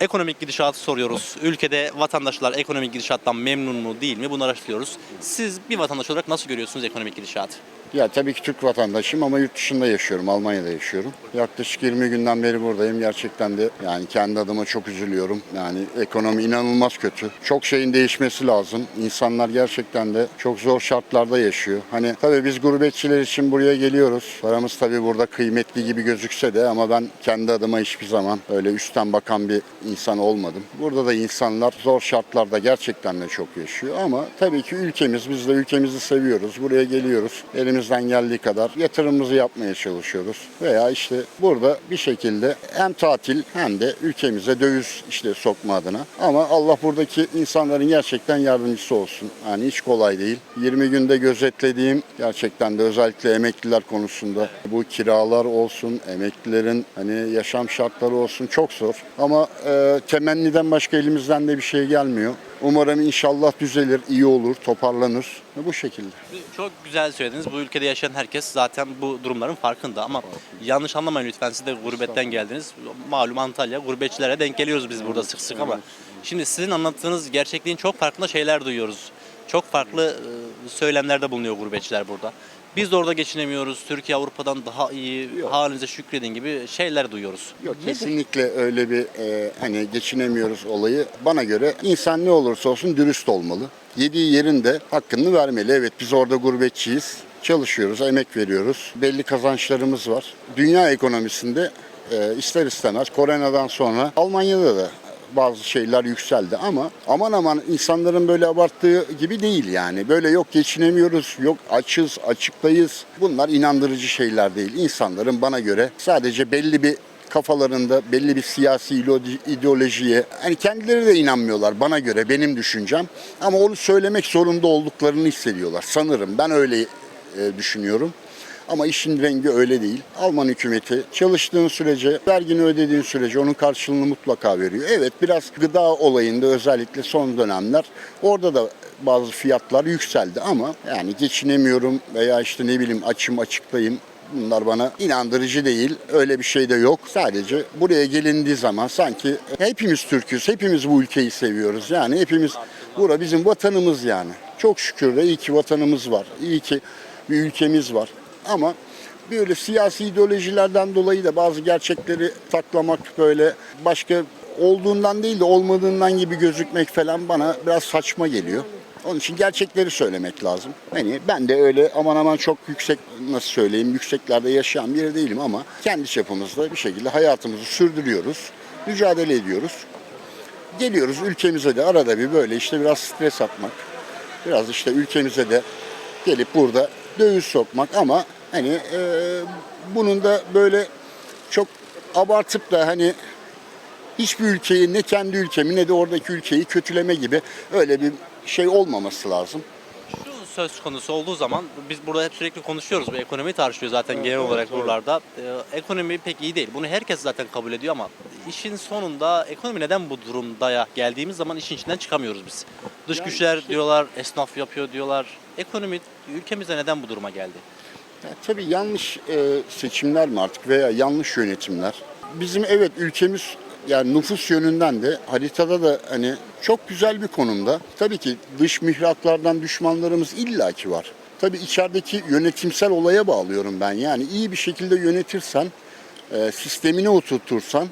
Ekonomik gidişatı soruyoruz. Ülkede vatandaşlar ekonomik gidişattan memnun mu değil mi bunu araştırıyoruz. Siz bir vatandaş olarak nasıl görüyorsunuz ekonomik gidişatı? Ya tabii ki Türk vatandaşıyım ama yurt dışında yaşıyorum, Almanya'da yaşıyorum. Yaklaşık 20 günden beri buradayım. Gerçekten de yani kendi adıma çok üzülüyorum. Yani ekonomi inanılmaz kötü. Çok şeyin değişmesi lazım. İnsanlar gerçekten de çok zor şartlarda yaşıyor. Hani tabii biz gurbetçiler için buraya geliyoruz. Paramız tabii burada kıymetli gibi gözükse de ama ben kendi adıma hiçbir zaman öyle üstten bakan bir insan olmadım. Burada da insanlar zor şartlarda gerçekten de çok yaşıyor ama tabii ki ülkemiz, biz de ülkemizi seviyoruz. Buraya geliyoruz. Elimizden geldiği kadar yatırımımızı yapmaya çalışıyoruz. Veya işte burada bir şekilde hem tatil hem de ülkemize döviz işte sokma adına. Ama Allah buradaki insanların gerçekten yardımcısı olsun. Yani hiç kolay değil. 20 günde gözetlediğim gerçekten de özellikle emekliler konusunda bu kiralar olsun, emeklilerin hani yaşam şartları olsun çok zor. Ama e, temenniden başka elimizden de bir şey gelmiyor. Umarım inşallah düzelir, iyi olur, toparlanır. Bu şekilde. Çok güzel söylediniz. Bu ülkede yaşayan herkes zaten bu durumların farkında ama yanlış anlamayın lütfen siz de gurbetten geldiniz. Malum Antalya gurbetçilere denk geliyoruz biz burada sık sık ama şimdi sizin anlattığınız gerçekliğin çok farklı şeyler duyuyoruz. Çok farklı e, söylemlerde bulunuyor gurbetçiler burada. Biz de orada geçinemiyoruz. Türkiye Avrupa'dan daha iyi, halinize şükredin gibi şeyler duyuyoruz. Yok Nedir? kesinlikle öyle bir e, hani geçinemiyoruz olayı. Bana göre insan ne olursa olsun dürüst olmalı. Yediği yerin de hakkını vermeli. Evet biz orada gurbetçiyiz. Çalışıyoruz, emek veriyoruz. Belli kazançlarımız var. Dünya ekonomisinde e, ister istemez koronadan sonra Almanya'da da bazı şeyler yükseldi ama aman aman insanların böyle abarttığı gibi değil yani. Böyle yok geçinemiyoruz, yok açız, açıktayız. Bunlar inandırıcı şeyler değil. İnsanların bana göre sadece belli bir kafalarında belli bir siyasi ideolojiye hani kendileri de inanmıyorlar bana göre benim düşüncem ama onu söylemek zorunda olduklarını hissediyorlar sanırım ben öyle e, düşünüyorum. Ama işin rengi öyle değil. Alman hükümeti çalıştığın sürece, vergini ödediğin sürece onun karşılığını mutlaka veriyor. Evet biraz gıda olayında özellikle son dönemler orada da bazı fiyatlar yükseldi ama yani geçinemiyorum veya işte ne bileyim açım açıktayım Bunlar bana inandırıcı değil. Öyle bir şey de yok. Sadece buraya gelindiği zaman sanki hepimiz Türk'üz. Hepimiz bu ülkeyi seviyoruz. Yani hepimiz bura bizim vatanımız yani. Çok şükür de iyi ki vatanımız var. İyi ki bir ülkemiz var. Ama böyle siyasi ideolojilerden dolayı da bazı gerçekleri saklamak böyle başka olduğundan değil de olmadığından gibi gözükmek falan bana biraz saçma geliyor. Onun için gerçekleri söylemek lazım. Hani ben de öyle aman aman çok yüksek nasıl söyleyeyim yükseklerde yaşayan biri değilim ama kendi çapımızda bir şekilde hayatımızı sürdürüyoruz. Mücadele ediyoruz. Geliyoruz ülkemize de arada bir böyle işte biraz stres atmak. Biraz işte ülkemize de gelip burada döviz sokmak ama hani e, bunun da böyle çok abartıp da hani hiçbir ülkeyi ne kendi ülkemi ne de oradaki ülkeyi kötüleme gibi öyle bir şey olmaması lazım. Şu söz konusu olduğu zaman biz burada hep sürekli konuşuyoruz. Bu ekonomi tartışıyor zaten genel olarak buralarda. Ee, ekonomi pek iyi değil. Bunu herkes zaten kabul ediyor ama işin sonunda ekonomi neden bu durumdaya geldiğimiz zaman işin içinden çıkamıyoruz biz. Dış Yani güçler şey- diyorlar, esnaf yapıyor diyorlar. Ekonomi ülkemizde neden bu duruma geldi? Ya tabii yanlış e, seçimler mi artık veya yanlış yönetimler. Bizim evet ülkemiz yani nüfus yönünden de haritada da hani çok güzel bir konumda. Tabii ki dış mihraklardan düşmanlarımız illaki var. Tabii içerideki yönetimsel olaya bağlıyorum ben. Yani iyi bir şekilde yönetirsen, e, sistemini oturtursan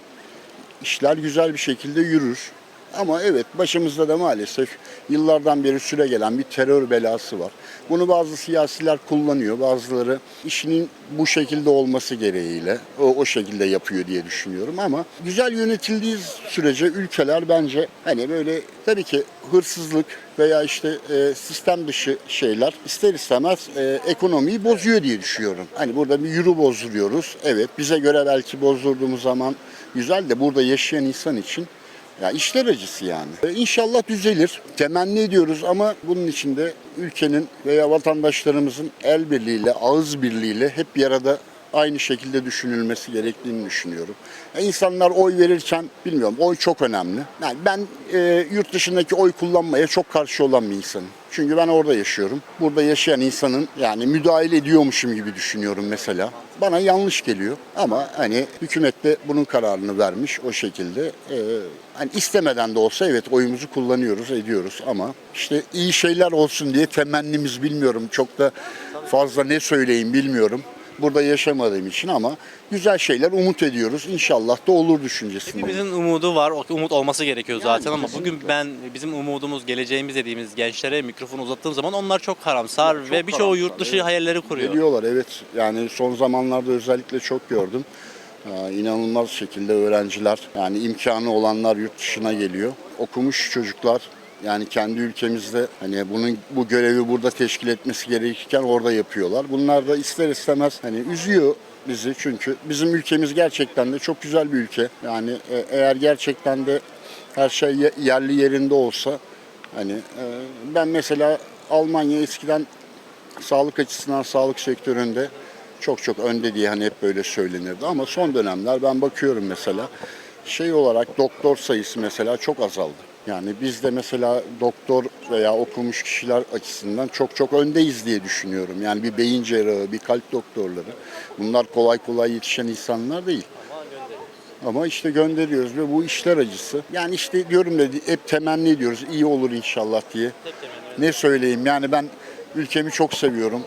işler güzel bir şekilde yürür. Ama evet başımızda da maalesef yıllardan beri süre gelen bir terör belası var. Bunu bazı siyasiler kullanıyor. Bazıları işinin bu şekilde olması gereğiyle o, o şekilde yapıyor diye düşünüyorum ama güzel yönetildiği sürece ülkeler bence hani böyle tabii ki hırsızlık veya işte e, sistem dışı şeyler ister istemez e, ekonomiyi bozuyor diye düşünüyorum. Hani burada bir euro bozduruyoruz. Evet bize göre belki bozdurduğumuz zaman güzel de burada yaşayan insan için ya işler acısı yani. E, İnşallah düzelir. Temenni ediyoruz ama bunun için de ülkenin veya vatandaşlarımızın el birliğiyle, ağız birliğiyle hep bir arada aynı şekilde düşünülmesi gerektiğini düşünüyorum. E, İnsanlar oy verirken bilmiyorum oy çok önemli. Yani ben e, yurt dışındaki oy kullanmaya çok karşı olan bir insanım. Çünkü ben orada yaşıyorum. Burada yaşayan insanın yani müdahale ediyormuşum gibi düşünüyorum mesela. Bana yanlış geliyor ama hani hükümet de bunun kararını vermiş o şekilde. E, hani istemeden de olsa evet oyumuzu kullanıyoruz, ediyoruz ama işte iyi şeyler olsun diye temennimiz bilmiyorum. Çok da fazla ne söyleyeyim bilmiyorum. Burada yaşamadığım için ama güzel şeyler umut ediyoruz. İnşallah da olur düşüncesinde. Hepimizin umudu var. O umut olması gerekiyor zaten ama kesinlikle. bugün ben bizim umudumuz, geleceğimiz dediğimiz gençlere mikrofonu uzattığım zaman onlar çok karamsar ve birçoğu karamsar, yurt dışı evet. hayalleri kuruyor. Geliyorlar evet. Yani son zamanlarda özellikle çok gördüm. Ee, inanılmaz şekilde öğrenciler yani imkanı olanlar yurt dışına geliyor. Okumuş çocuklar yani kendi ülkemizde hani bunun bu görevi burada teşkil etmesi gerekirken orada yapıyorlar. Bunlar da ister istemez hani üzüyor bizi çünkü bizim ülkemiz gerçekten de çok güzel bir ülke. Yani e, eğer gerçekten de her şey ye- yerli yerinde olsa hani e, ben mesela Almanya eskiden sağlık açısından sağlık sektöründe çok çok önde diye hani hep böyle söylenirdi ama son dönemler ben bakıyorum mesela şey olarak doktor sayısı mesela çok azaldı. Yani biz de mesela doktor veya okumuş kişiler açısından çok çok öndeyiz diye düşünüyorum. Yani bir beyin cerrahı, bir kalp doktorları. Bunlar kolay kolay yetişen insanlar değil. Ama işte gönderiyoruz ve bu işler acısı. Yani işte diyorum da hep temenni ediyoruz iyi olur inşallah diye. Ne söyleyeyim yani ben ülkemi çok seviyorum.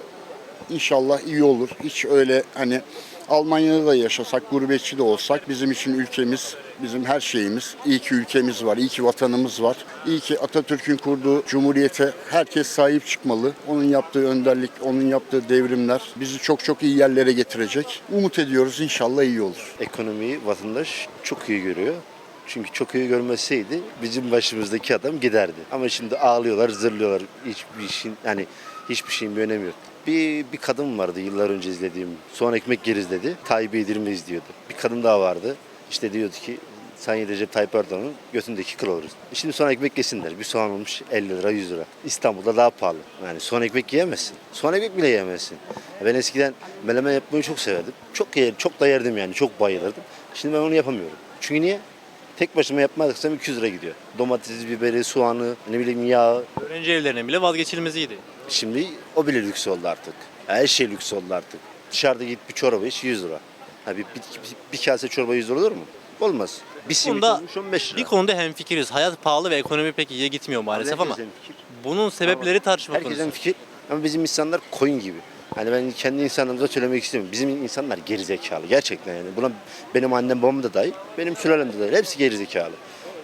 İnşallah iyi olur. Hiç öyle hani Almanya'da da yaşasak, gurbetçi de olsak bizim için ülkemiz, bizim her şeyimiz. İyi ki ülkemiz var, iyi ki vatanımız var. İyi ki Atatürk'ün kurduğu cumhuriyete herkes sahip çıkmalı. Onun yaptığı önderlik, onun yaptığı devrimler bizi çok çok iyi yerlere getirecek. Umut ediyoruz inşallah iyi olur. Ekonomiyi vatandaş çok iyi görüyor. Çünkü çok iyi görmeseydi bizim başımızdaki adam giderdi. Ama şimdi ağlıyorlar, zırlıyorlar. Hiçbir şeyin yani hiçbir şeyin bir önemi yok. Bir, bir kadın vardı yıllar önce izlediğim. Soğan ekmek yeriz dedi. Tayyip yedirmeyiz diyordu. Bir kadın daha vardı. İşte diyordu ki Sayın Recep Tayyip Erdoğan'ın götündeki kıl oluruz. Şimdi soğan ekmek yesinler. Bir soğan olmuş 50 lira 100 lira. İstanbul'da daha pahalı. Yani soğan ekmek yiyemezsin. Soğan ekmek bile yiyemezsin. Ben eskiden meleme yapmayı çok severdim. Çok yer, çok da yerdim yani. Çok bayılırdım. Şimdi ben onu yapamıyorum. Çünkü niye? Tek başıma yapmadıksam 200 lira gidiyor. Domatesi, biberi, soğanı, ne bileyim yağı. Öğrenci evlerinin bile vazgeçilmeziydi. Şimdi o bile lüks oldu artık. Her şey lüks oldu artık. Dışarıda git bir çorba iç 100 lira. Ha, bir, bir, bir, kase çorba 100 lira olur mu? Olmaz. Bir simit konuda- olmuş 15 lira. Bir konuda hemfikiriz. Hayat pahalı ve ekonomi pek iyiye gitmiyor maalesef ama Herkesin fikir. bunun sebepleri tartışma Herkesin konusu. fikir ama bizim insanlar koyun gibi. Hani ben kendi insanlarımıza söylemek istemiyorum. Bizim insanlar gerizekalı gerçekten yani. Buna benim annem babam da dahil, benim sülalem de dahil. Hepsi gerizekalı.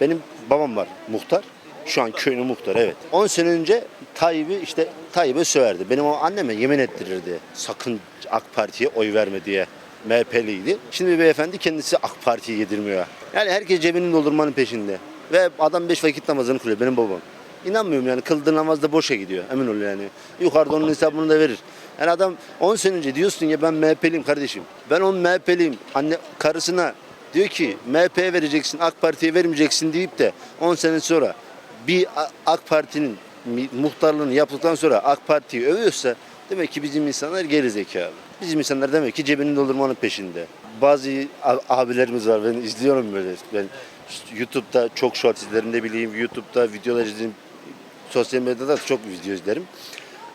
Benim babam var muhtar. Şu an köyünün muhtarı evet. 10 sene önce Tayyip'i işte Tayyip'e söverdi. Benim o anneme yemin ettirirdi. Sakın AK Parti'ye oy verme diye. MHP'liydi. Şimdi beyefendi kendisi AK Parti'yi yedirmiyor. Yani herkes cebini doldurmanın peşinde. Ve adam 5 vakit namazını kılıyor benim babam. İnanmıyorum yani kıldığı namaz da boşa gidiyor emin ol yani. Yukarıda onun hesabını da verir. Yani adam 10 sene önce diyorsun ya ben MHP'liyim kardeşim. Ben onun MHP'liyim. Anne karısına diyor ki MHP'ye vereceksin AK Parti'ye vermeyeceksin deyip de 10 sene sonra bir AK Parti'nin muhtarlığını yaptıktan sonra AK Parti'yi övüyorsa demek ki bizim insanlar geri zekalı. Bizim insanlar demek ki cebini doldurmanın peşinde. Bazı abilerimiz var ben izliyorum böyle. Ben YouTube'da çok short izlerim bileyim YouTube'da videolar izlerim. Sosyal medyada da çok video izlerim.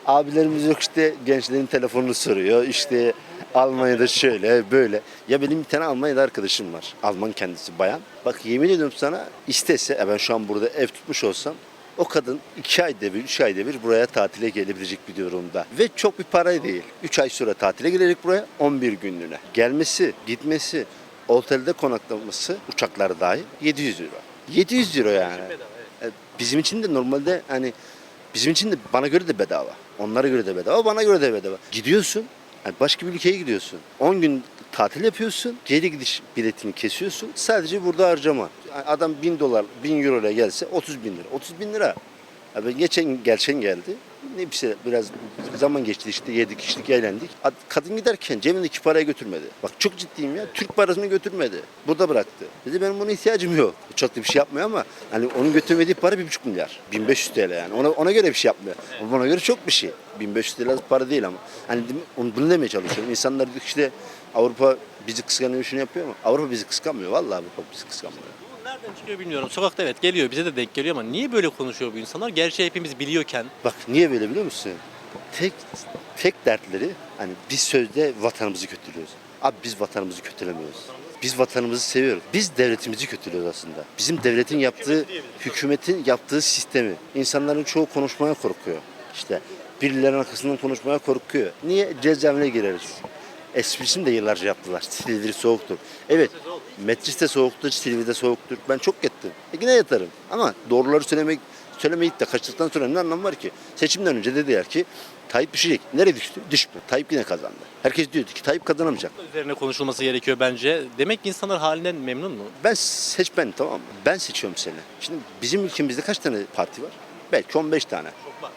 Abilerimiz yok işte gençlerin telefonunu soruyor. İşte Almanya'da şöyle böyle. Ya benim bir tane Almanya'da arkadaşım var. Alman kendisi bayan. Bak yemin ediyorum sana istese e ben şu an burada ev tutmuş olsam o kadın iki ayda bir, üç ayda bir buraya tatile gelebilecek bir durumda. Ve çok bir para değil. Üç ay sonra tatile gelecek buraya 11 günlüğüne. Gelmesi, gitmesi, otelde konaklaması uçakları dahil 700 euro. 700 euro yani. E, Bizim için de normalde hani bizim için de bana göre de bedava. Onlara göre de bedava, bana göre de bedava. Gidiyorsun, yani başka bir ülkeye gidiyorsun. 10 gün tatil yapıyorsun, geri gidiş biletini kesiyorsun. Sadece burada harcama. Adam 1000 dolar, 1000 euro ile gelse 30 bin lira. 30 bin lira. Ben geçen, geçen geldi. Ne bir şey, biraz zaman geçti işte yedik içtik eğlendik. Ad- Kadın giderken cebindeki parayı götürmedi. Bak çok ciddiyim ya. Türk parasını götürmedi. Burada bıraktı. Dedi benim buna ihtiyacım yok. Çok da bir şey yapmıyor ama hani onun götürmediği para bir buçuk milyar. 1500 TL yani. Ona, ona göre bir şey yapmıyor. Ama bana göre çok bir şey. 1500 TL para değil ama. Hani onu, bunu demeye çalışıyorum. İnsanlar işte Avrupa bizi kıskanıyor şunu yapıyor mu? Avrupa bizi kıskanmıyor. Vallahi Avrupa bizi kıskanmıyor. Nereden çıkıyor bilmiyorum. Sokakta evet geliyor bize de denk geliyor ama niye böyle konuşuyor bu insanlar? Gerçi hepimiz biliyorken Bak niye böyle biliyor musun? Tek tek dertleri hani biz sözde vatanımızı kötülüyoruz. Abi biz vatanımızı kötülemiyoruz. Biz vatanımızı seviyoruz. Biz devletimizi kötülüyoruz aslında. Bizim devletin yaptığı, hükümetin yaptığı sistemi. İnsanların çoğu konuşmaya korkuyor. İşte birilerinin arkasından konuşmaya korkuyor. Niye? Cezaevine gireriz. Esprisini de yıllarca yaptılar. Silivri soğuktur. Evet, Metris de soğuktur, Silivri de soğuktur. Ben çok gittim. E yine yatarım. Ama doğruları söylemek söylemeyip de kaçtıktan sonra ne anlamı var ki? Seçimden önce dediler ki Tayyip düşecek. Nereye düştü? Düşmüyor. Tayyip yine kazandı. Herkes diyordu ki Tayyip kazanamayacak. üzerine konuşulması gerekiyor bence. Demek ki insanlar halinden memnun mu? Ben seçmenim tamam mı? Ben seçiyorum seni. Şimdi bizim ülkemizde kaç tane parti var? Belki 15 tane.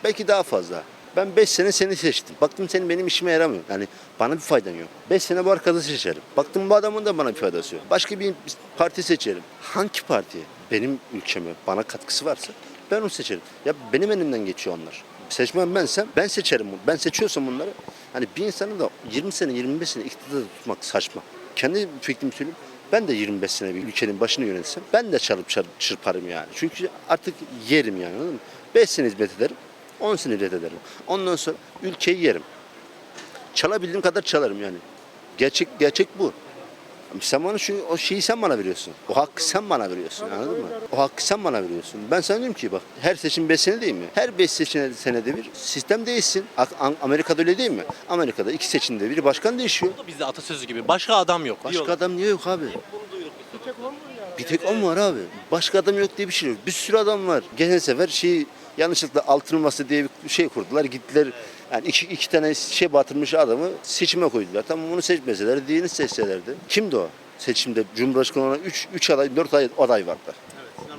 Belki daha fazla. Ben 5 sene seni seçtim. Baktım senin benim işime yaramıyor. Yani bana bir faydan yok. 5 sene bu arkadaşı seçerim. Baktım bu adamın da bana bir faydası yok. Başka bir parti seçerim. Hangi parti benim ülkeme bana katkısı varsa ben onu seçerim. Ya benim elimden geçiyor onlar. Seçmen bensem ben seçerim bunu. Ben seçiyorsam bunları hani bir insanı da 20 sene 25 sene iktidarda tutmak saçma. Kendi fikrimi söyleyeyim. Ben de 25 sene bir ülkenin başını yönetsem ben de çalıp çırparım yani. Çünkü artık yerim yani anladın mı? 5 sene hizmet ederim. 10 sene hizmet ederim. Ondan sonra ülkeyi yerim. Çalabildiğim kadar çalarım yani. Gerçek gerçek bu. Sen bana şu o şeyi sen bana veriyorsun. O hakkı sen bana veriyorsun. Anladın mı? O hakkı sen bana veriyorsun. Ben sana diyorum ki bak her seçim 5 sene değil mi? Her 5 seçim senede bir sistem değişsin. Amerika'da öyle değil mi? Amerika'da iki seçimde bir başkan değişiyor. Bizde atasözü gibi. Başka adam yok. Başka diyorlar. adam niye yok abi? Bir tek o mu var abi? Başka adam yok diye bir şey yok. Bir sürü adam var. Geçen sefer şey yanlışlıkla altın masa diye bir şey kurdular. Gittiler yani iki, iki tane şey batırmış adamı seçime koydular. Tamam bunu seçmeseler diğerini seçselerdi. Kimdi o? Seçimde Cumhurbaşkanı olan 3 3 aday 4 aday, aday vardı.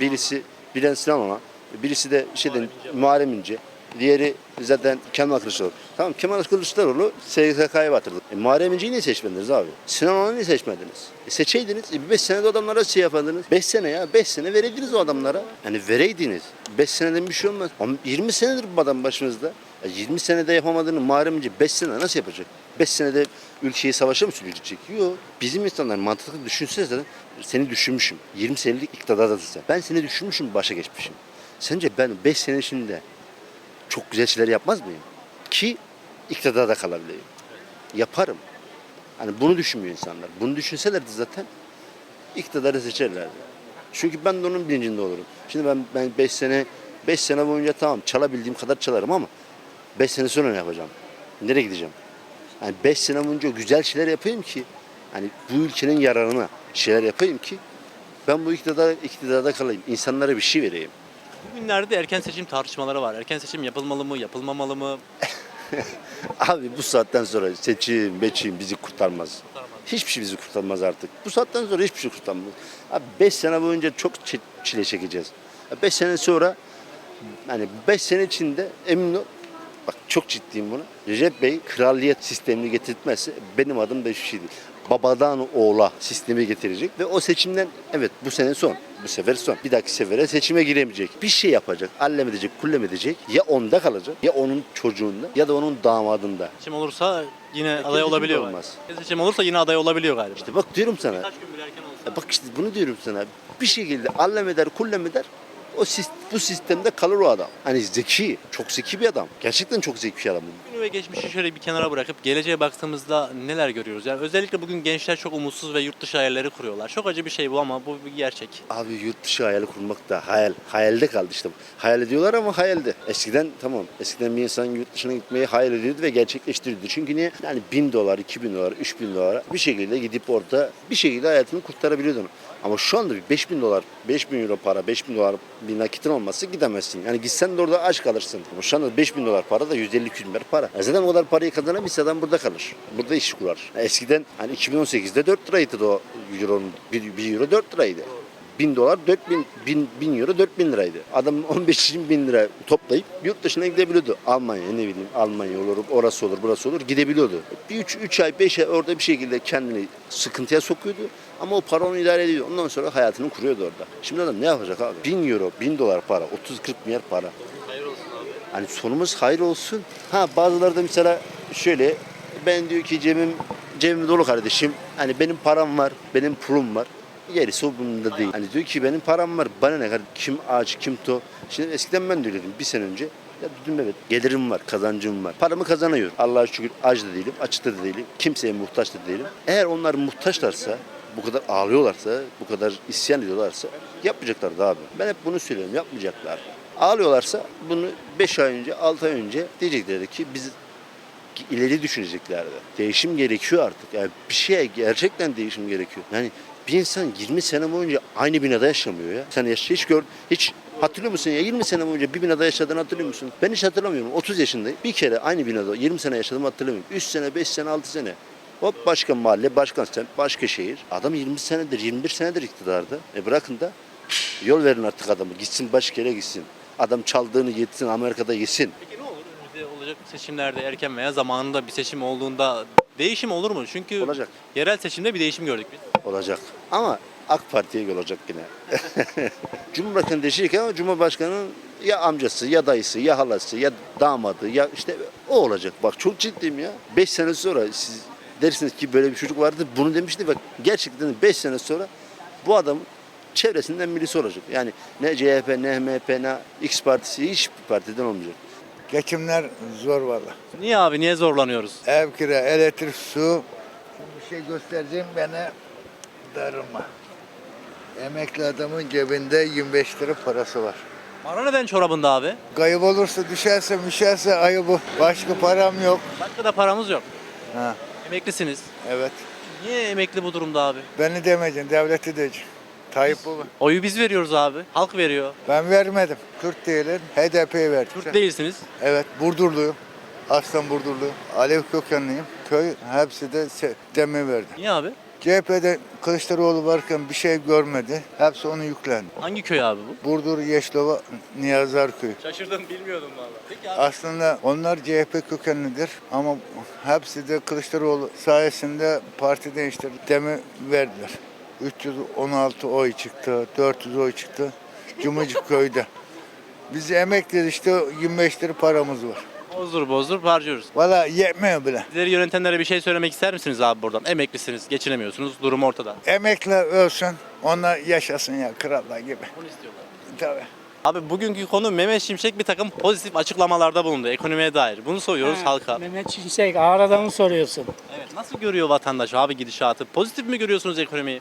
Birisi Bilen Sinan ona, birisi de şeyden Muharrem İnce. Diğeri zaten Kemal Kılıçdaroğlu. Tamam Kemal Kılıçdaroğlu SSK'ya batırdı. E, Muharrem İnce'yi niye seçmediniz abi? Sinan Oğan'ı niye seçmediniz? E, seçeydiniz. E, 5 senede adamlara şey yapardınız. 5 sene ya. 5 sene vereydiniz o adamlara. Yani vereydiniz. 5 seneden bir şey olmaz. Ama 20 senedir bu adam başınızda. Ya 20 senede yapamadığını Muharrem İnce 5 sene nasıl yapacak? 5 senede ülkeyi savaşa mı sürükleyecek? Yok. Bizim insanlar mantıklı düşünseniz zaten seni düşünmüşüm. 20 senelik iktidardasın sen. Ben seni düşünmüşüm başa geçmişim. Sence ben 5 sene içinde çok güzel şeyler yapmaz mıyım? Ki iktidarda kalabileyim. Yaparım. Hani bunu düşünmüyor insanlar. Bunu düşünselerdi zaten iktidarı seçerlerdi. Çünkü ben de onun bilincinde olurum. Şimdi ben ben 5 sene 5 sene boyunca tamam çalabildiğim kadar çalarım ama 5 sene sonra ne yapacağım? Nereye gideceğim? Yani 5 sene boyunca güzel şeyler yapayım ki hani bu ülkenin yararına şeyler yapayım ki ben bu iktidar, iktidarda kalayım. İnsanlara bir şey vereyim. Bugünlerde erken seçim tartışmaları var. Erken seçim yapılmalı mı, yapılmamalı mı? Abi bu saatten sonra seçim, beçim bizi kurtarmaz. Hiçbir şey bizi kurtarmaz artık. Bu saatten sonra hiçbir şey kurtarmaz. Abi 5 sene boyunca çok çi- çile çekeceğiz. 5 sene sonra hani 5 sene içinde emin ol bak çok ciddiyim bunu. Recep Bey kraliyet sistemini getirtmezse benim adım da hiçbir şey değil. Babadan oğula sistemi getirecek ve o seçimden evet bu sene son. Bu sefer son. Bir dahaki sefere seçime giremeyecek. Bir şey yapacak. Allem edecek, kullem edecek. Ya onda kalacak ya onun çocuğunda ya da onun damadında. Seçim olursa yine aday olabiliyor. olmaz. Seçim olursa yine aday olabiliyor galiba. İşte bak diyorum sana. Kaç gün bile erken olsa. Ya Bak işte bunu diyorum sana. Bir şekilde allem eder, kullem eder. O bu sistemde kalır o adam. Hani zeki, çok zeki bir adam. Gerçekten çok zeki bir adam. Bugünü ve geçmişi şöyle bir kenara bırakıp geleceğe baktığımızda neler görüyoruz? Yani özellikle bugün gençler çok umutsuz ve yurt dışı hayalleri kuruyorlar. Çok acı bir şey bu ama bu bir gerçek. Abi yurt dışı hayal kurmak da hayal. Hayalde kaldı işte. Hayal ediyorlar ama hayalde. Eskiden tamam. Eskiden bir insan yurt dışına gitmeyi hayal ediyordu ve gerçekleştiriyordu. Çünkü niye? Yani bin dolar, iki bin dolar, üç bin dolar bir şekilde gidip orada bir şekilde hayatını kurtarabiliyordu. Ama şu anda bir 5 bin dolar, 5 bin euro para, 5 bin dolar bir nakitin olması gidemezsin. Yani gitsen de orada aç kalırsın. Ama şu anda 5 bin dolar para da 150 200 bin para. Ya zaten o kadar parayı kazanabilse adam burada kalır. Burada iş kurar. Ya eskiden hani 2018'de 4 liraydı o euronun, 1, 1 euro 4 liraydı. 1000 dolar 4000 bin, 1000 euro 4000 liraydı. Adam 15 bin lira toplayıp yurt dışına gidebiliyordu. Almanya ne bileyim Almanya olur, orası olur, burası olur gidebiliyordu. Bir 3 3 ay 5 ay orada bir şekilde kendini sıkıntıya sokuyordu. Ama o para onu idare ediyor. Ondan sonra hayatını kuruyordu orada. Şimdi adam ne yapacak abi? 1000 euro, 1000 dolar para, 30-40 milyar para. Hayır olsun abi. Hani sonumuz hayır olsun. Ha bazıları da mesela şöyle ben diyor ki cebim cebim dolu kardeşim. Hani benim param var, benim pulum var. Gerisi umurumda değil. Hani diyor ki benim param var. Bana ne kadar kim aç, kim to. Şimdi eskiden ben de öyleydim. Bir sene önce. Ya dedim evet gelirim var, kazancım var. Paramı kazanıyorum. Allah'a şükür aç da değilim, açık da değilim. Kimseye muhtaç da değilim. Eğer onlar muhtaçlarsa, bu kadar ağlıyorlarsa, bu kadar isyan ediyorlarsa yapmayacaklardı abi. Ben hep bunu söylüyorum, yapmayacaklar. Ağlıyorlarsa bunu 5 ay önce, 6 ay önce diyeceklerdi ki biz ileri düşüneceklerdi. Değişim gerekiyor artık. Yani bir şeye gerçekten değişim gerekiyor. Yani bir insan 20 sene boyunca aynı binada yaşamıyor ya. Sen yaş hiç gör hiç hatırlıyor musun ya 20 sene boyunca bir binada yaşadığını hatırlıyor musun? Ben hiç hatırlamıyorum. 30 yaşındayım. Bir kere aynı binada 20 sene yaşadım hatırlamıyorum. 3 sene, 5 sene, 6 sene. Hop başka mahalle, başka semt, başka şehir. Adam 20 senedir, 21 senedir iktidarda. E bırakın da yol verin artık adamı. Gitsin başka yere gitsin. Adam çaldığını yetsin, Amerika'da yesin. Peki ne olur önümüzde olacak seçimlerde erken veya zamanında bir seçim olduğunda değişim olur mu? Çünkü Olacak. yerel seçimde bir değişim gördük biz. olacak. Ama AK Parti'ye olacak yine. Cumhurbaşkanı değişecek ama Cumhurbaşkanı'nın ya amcası ya dayısı ya halası ya damadı ya işte o olacak. Bak çok ciddiyim ya. 5 sene sonra siz dersiniz ki böyle bir çocuk vardı bunu demişti. Bak gerçekten 5 sene sonra bu adamın çevresinden birisi olacak. Yani ne CHP ne MHP ne X partisi hiçbir partiden olmayacak. Geçimler zor valla. Niye abi niye zorlanıyoruz? Ev kira, elektrik, su. Şimdi bir şey göstereceğim bana darılma. Emekli adamın cebinde 25 lira parası var. Para neden çorabında abi? Kayıp olursa düşerse müşerse ayıbı. Başka param yok. Başka da paramız yok. Ha, Emeklisiniz. evet. Niye emekli bu durumda abi? Beni demeyeceksin, devleti diyeceksin. Tayyip baba. Oyu biz veriyoruz abi. Halk veriyor. Ben vermedim. Kürt değilim. HDP'ye verdim. Türk değilsiniz. Evet, Burdurluyum. Aslan Burdurluyum. Alev kökenliyim. Köy hepsi de se- deme verdi. Niye abi? CHP'de Kılıçdaroğlu varken bir şey görmedi. Hepsi onu yüklendi. Hangi köy abi bu? Burdur, Yeşilova, Niyazlar Köyü. Şaşırdım bilmiyordum valla. Peki abi. Aslında onlar CHP kökenlidir ama hepsi de Kılıçdaroğlu sayesinde parti değiştirdi. Demi verdiler. 316 oy çıktı, 400 oy çıktı. Cumhurcuk köyde. Biz emekliyiz işte 25 lira paramız var. Bozdur bozdur harcıyoruz. Valla yetmiyor bile. Sizleri yönetenlere bir şey söylemek ister misiniz abi buradan? Emeklisiniz, geçinemiyorsunuz, durum ortada. Emekli ölsün, onlar yaşasın ya krallar gibi. Bunu istiyorlar. Tabii. Abi bugünkü konu Mehmet Şimşek bir takım pozitif açıklamalarda bulundu ekonomiye dair. Bunu soruyoruz Ha, halka. Mehmet Şimşek ağır adamı soruyorsun. Evet, nasıl görüyor vatandaş abi gidişatı? Pozitif mi görüyorsunuz ekonomiyi?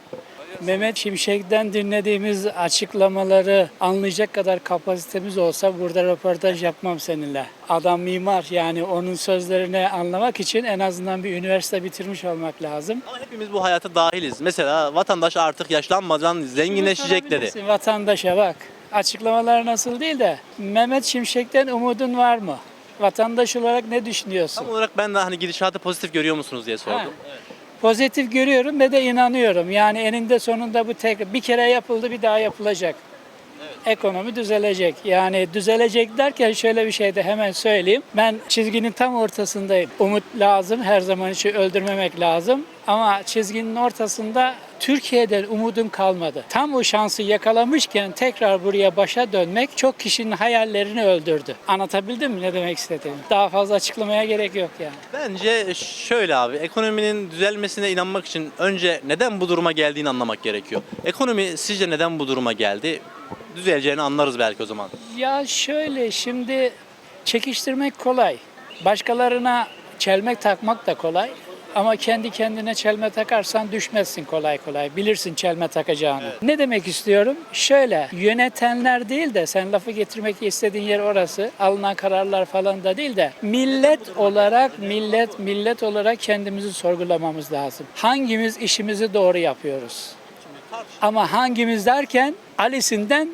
Mehmet Şimşek'ten dinlediğimiz açıklamaları anlayacak kadar kapasitemiz olsa burada röportaj yapmam seninle. Adam mimar yani onun sözlerini anlamak için en azından bir üniversite bitirmiş olmak lazım. Ama hepimiz bu hayata dahiliz. Mesela vatandaş artık yaşlanmadan zenginleşecek dedi. Vatandaşa bak. Açıklamalar nasıl değil de Mehmet Şimşek'ten umudun var mı? Vatandaş olarak ne düşünüyorsun? Tam olarak ben de hani gidişatı pozitif görüyor musunuz diye sordum. Ha. Pozitif görüyorum ve de inanıyorum. Yani eninde sonunda bu tek bir kere yapıldı bir daha yapılacak. Ekonomi düzelecek. Yani düzelecek derken şöyle bir şey de hemen söyleyeyim. Ben çizginin tam ortasındayım. Umut lazım. Her zaman için öldürmemek lazım. Ama çizginin ortasında Türkiye'den umudum kalmadı. Tam o şansı yakalamışken tekrar buraya başa dönmek çok kişinin hayallerini öldürdü. Anlatabildim mi ne demek istediğimi? Daha fazla açıklamaya gerek yok yani. Bence şöyle abi, ekonominin düzelmesine inanmak için önce neden bu duruma geldiğini anlamak gerekiyor. Ekonomi sizce neden bu duruma geldi? Düzeleceğini anlarız belki o zaman. Ya şöyle şimdi çekiştirmek kolay. Başkalarına çelmek takmak da kolay. Ama kendi kendine çelme takarsan düşmezsin kolay kolay. Bilirsin çelme takacağını. Ne demek istiyorum? Şöyle yönetenler değil de sen lafı getirmek istediğin yer orası. Alınan kararlar falan da değil de millet olarak millet millet olarak kendimizi sorgulamamız lazım. Hangimiz işimizi doğru yapıyoruz? Ama hangimiz derken Ali'sinden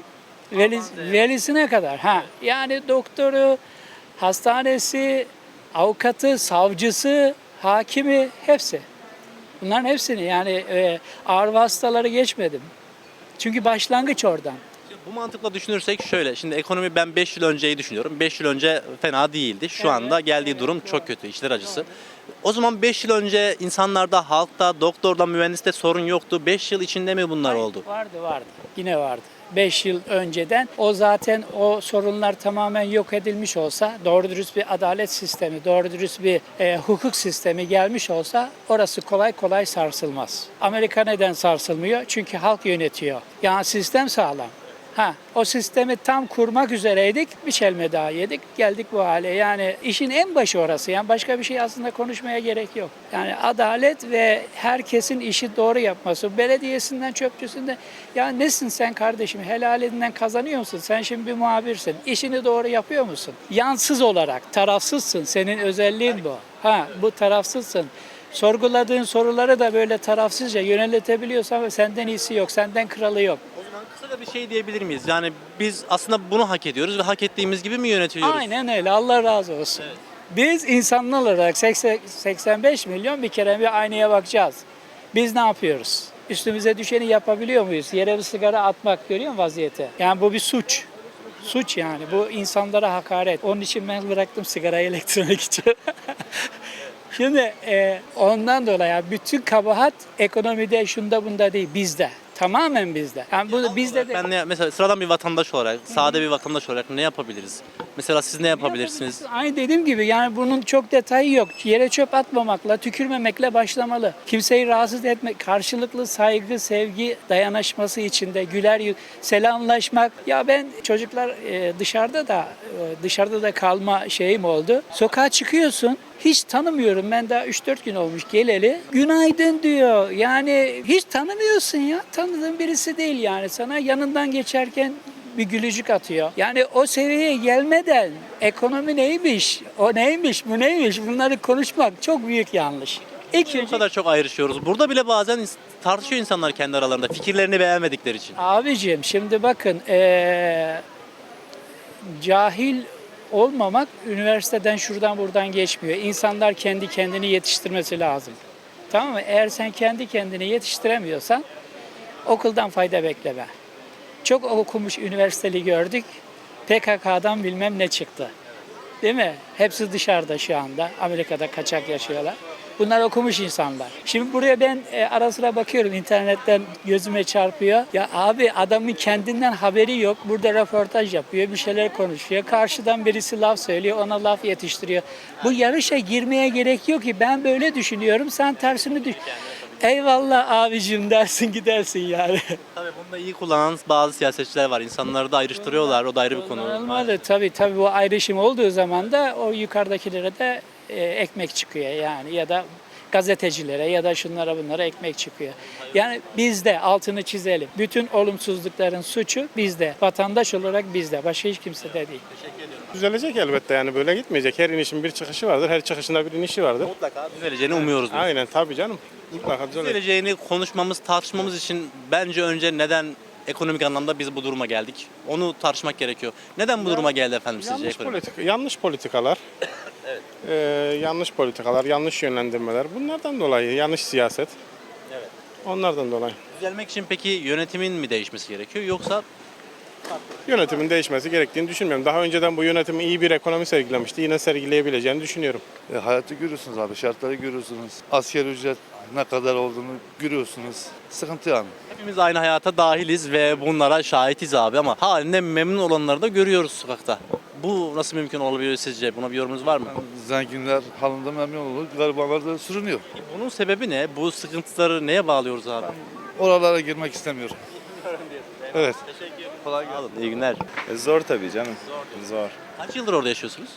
veli, velisine kadar. Ha yani doktoru, hastanesi, avukatı, savcısı, hakimi hepsi. Bunların hepsini yani e, ağır hastaları geçmedim. Çünkü başlangıç oradan. Bu mantıkla düşünürsek şöyle. Şimdi ekonomi ben 5 yıl önceyi düşünüyorum. 5 yıl önce fena değildi. Şu Evet, anda geldiği durum çok kötü. işler acısı. O zaman 5 yıl önce insanlarda, halkta, doktorda, mühendiste sorun yoktu. 5 yıl içinde mi bunlar oldu? Vardı vardı. Yine vardı. 5 yıl önceden o zaten o sorunlar tamamen yok edilmiş olsa doğru dürüst bir adalet sistemi, doğru dürüst bir e, hukuk sistemi gelmiş olsa orası kolay kolay sarsılmaz. Amerika neden sarsılmıyor? Çünkü halk yönetiyor. Yani sistem sağlam. Ha, o sistemi tam kurmak üzereydik. Bir çelme daha yedik. Geldik bu hale. Yani işin en başı orası. Yani başka bir şey aslında konuşmaya gerek yok. Yani adalet ve herkesin işi doğru yapması. Belediyesinden, çöpçüsünden. Ya nesin sen kardeşim? Helalinden kazanıyor musun? Sen şimdi bir muhabirsin. İşini doğru yapıyor musun? Yansız olarak, tarafsızsın. Senin özelliğin bu. Ha, bu tarafsızsın. Sorguladığın soruları da böyle tarafsızca yöneltebiliyorsan senden iyisi yok, senden kralı yok. Kısaca bir şey diyebilir miyiz? Yani biz aslında bunu hak ediyoruz ve hak ettiğimiz gibi mi yönetiyoruz? Aynen öyle. Allah razı olsun. Biz insanlar olarak 80 85 milyon bir kere bir aynaya bakacağız. Biz ne yapıyoruz? Üstümüze düşeni yapabiliyor muyuz? Yere bir sigara atmak görüyor musun vaziyeti? Yani bu bir suç. Suç yani. Bu insanlara hakaret. Onun için ben bıraktım sigarayı elektronik için. Şimdi e, ondan dolayı bütün kabahat ekonomide şunda bunda değil bizde. Tamamen bizde. Yani bu bizde de Ben ne, mesela sıradan bir vatandaş olarak, sade bir vatandaş olarak ne yapabiliriz? Mesela siz ne yapabilirsiniz? Aynı dediğim gibi yani bunun çok detayı yok. Yere çöp atmamakla, tükürmemekle başlamalı. Kimseyi rahatsız etmek, karşılıklı saygı, sevgi, dayanışması içinde güler yüz, selamlaşmak. Ya ben çocuklar e, dışarıda da e, dışarıda da kalma şeyim oldu. Sokağa çıkıyorsun. Hiç tanımıyorum ben daha 3-4 gün olmuş geleli. Günaydın diyor. Yani hiç tanımıyorsun ya. Tanıdığın birisi değil yani. Sana yanından geçerken bir gülücük atıyor. Yani o seviyeye gelmeden ekonomi neymiş, o neymiş, bu neymiş bunları konuşmak çok büyük yanlış. İlk Bu kadar çok ayrışıyoruz. Burada bile bazen tartışıyor insanlar kendi aralarında fikirlerini beğenmedikleri için. abicim şimdi bakın eee, cahil olmamak üniversiteden şuradan buradan geçmiyor. İnsanlar kendi kendini yetiştirmesi lazım. Tamam mı? Eğer sen kendi kendini yetiştiremiyorsan okuldan fayda bekleme. Çok okumuş üniversiteli gördük. PKK'dan bilmem ne çıktı. Değil mi? Hepsi dışarıda şu anda. Amerika'da kaçak yaşıyorlar. Bunlar okumuş insanlar. Şimdi buraya ben e, ara sıra bakıyorum internetten gözüme çarpıyor. Ya abi adamın kendinden haberi yok. Burada röportaj yapıyor, bir şeyler konuşuyor. Karşıdan birisi laf söylüyor, ona laf yetiştiriyor. Bu yarışa girmeye gerek yok ki. Ben böyle düşünüyorum, sen tersini düş. Eyvallah abicim dersin gidersin yani. Tabii bunu da iyi kullanan bazı siyasetçiler var. İnsanları da ayrıştırıyorlar. O da ayrı bir konu. Olmalı tabii tabii bu ayrışım olduğu zaman da o yukarıdakilere de e, ekmek çıkıyor yani ya da gazetecilere ya da şunlara bunlara ekmek çıkıyor. Yani bizde altını çizelim. Bütün olumsuzlukların suçu bizde. Vatandaş olarak bizde. Başka hiç kimse de değil. Düzelecek elbette yani böyle gitmeyecek. Her inişin bir çıkışı vardır. Her çıkışında bir inişi vardır. Mutlaka düzeleceğini umuyoruz. biz. Aynen tabii canım. Mutlaka düzelecek. Düzeleceğini konuşmamız, tartışmamız için bence önce neden ekonomik anlamda biz bu duruma geldik? Onu tartışmak gerekiyor. Neden bu duruma geldi efendim sizce Yanlış, ekonomi? politik, yanlış politikalar. Ee, yanlış politikalar, yanlış yönlendirmeler. Bunlardan dolayı yanlış siyaset. Evet. Onlardan dolayı. Düzelmek için peki yönetimin mi değişmesi gerekiyor yoksa Yönetimin değişmesi gerektiğini düşünmüyorum. Daha önceden bu yönetim iyi bir ekonomi sergilemişti. Yine sergileyebileceğini düşünüyorum. E, hayatı görüyorsunuz abi, şartları görüyorsunuz. Asker ücret ne kadar olduğunu görüyorsunuz. Sıkıntı yani. hepimiz aynı hayata dahiliz ve bunlara şahitiz abi ama halinde memnun olanları da görüyoruz sokakta. Bu nasıl mümkün olabiliyor sizce? Buna bir yorumunuz var mı? Zenginler halinde memnun olur, garibanlar da sürünüyor. Bunun sebebi ne? Bu sıkıntıları neye bağlıyoruz abi? Oralara girmek istemiyorum. Evet. Kolay gelsin. İyi günler. E, Zor tabii canım. Zor. Kaç yıldır orada yaşıyorsunuz?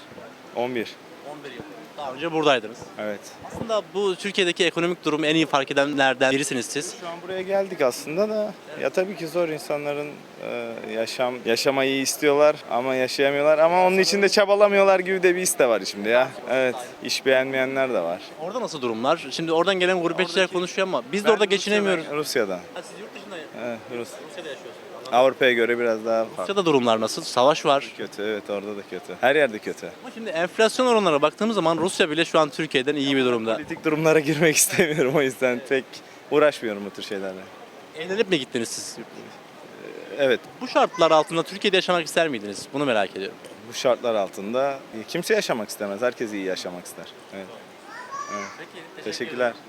11. 11 yıl. Daha önce buradaydınız. Evet. Aslında bu Türkiye'deki ekonomik durumu en iyi fark edenlerden birisiniz siz. Şu an buraya geldik aslında da ya tabii ki zor insanların e, yaşam yaşamayı istiyorlar ama yaşayamıyorlar ama onun için de çabalamıyorlar gibi de bir his de var şimdi ya. Evet. İş beğenmeyenler de var. Orada nasıl durumlar? Şimdi oradan gelen gurbetçiler konuşuyor ama biz de orada geçinemiyoruz. Rusya'dan- Rusya'dan. Ha, siz yurt dışında Evet, Rus. Rusya'da yaşıyorsunuz. Avrupa'ya göre biraz daha farklı. Rusya'da durumlar nasıl? Savaş var. Kötü evet orada da kötü. Her yerde kötü. Ama şimdi enflasyon oranlarına baktığımız zaman Rusya bile şu an Türkiye'den iyi bir durumda. Politik durumlara girmek istemiyorum o yüzden pek uğraşmıyorum bu tür şeylerle. Evlenip mi gittiniz siz? Evet Bu şartlar altında Türkiye'de yaşamak ister miydiniz? Bunu merak ediyorum. bu şartlar altında kimse yaşamak istemez. Herkes iyi yaşamak ister. Evet. Peki, Teşekkürler.